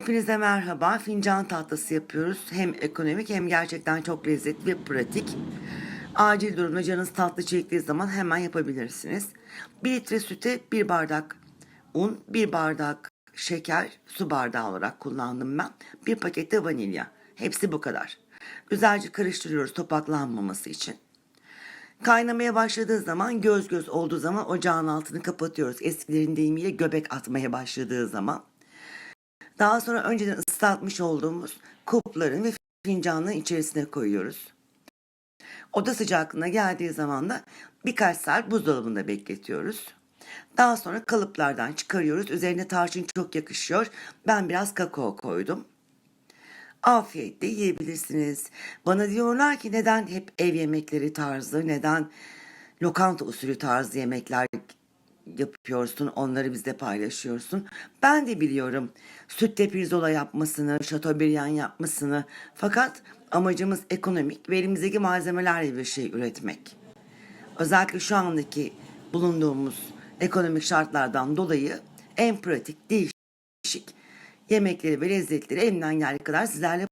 Hepinize merhaba. Fincan tahtası yapıyoruz. Hem ekonomik hem gerçekten çok lezzetli ve pratik. Acil durumda canınız tatlı çektiği zaman hemen yapabilirsiniz. 1 litre süte 1 bardak un, 1 bardak şeker, su bardağı olarak kullandım ben. Bir paket de vanilya. Hepsi bu kadar. Güzelce karıştırıyoruz topaklanmaması için. Kaynamaya başladığı zaman göz göz olduğu zaman ocağın altını kapatıyoruz. Eskilerin deyimiyle göbek atmaya başladığı zaman. Daha sonra önceden ıslatmış olduğumuz kupların ve fincanların içerisine koyuyoruz. Oda sıcaklığına geldiği zaman da birkaç saat buzdolabında bekletiyoruz. Daha sonra kalıplardan çıkarıyoruz. Üzerine tarçın çok yakışıyor. Ben biraz kakao koydum. Afiyetle yiyebilirsiniz. Bana diyorlar ki neden hep ev yemekleri tarzı, neden lokanta usulü tarzı yemekler yapıyorsun, onları bizle paylaşıyorsun. Ben de biliyorum sütle pirzola yapmasını, şatobriyan yapmasını. Fakat amacımız ekonomik ve elimizdeki malzemelerle bir şey üretmek. Özellikle şu andaki bulunduğumuz ekonomik şartlardan dolayı en pratik, değişik yemekleri ve lezzetleri elimden geldiği kadar sizlerle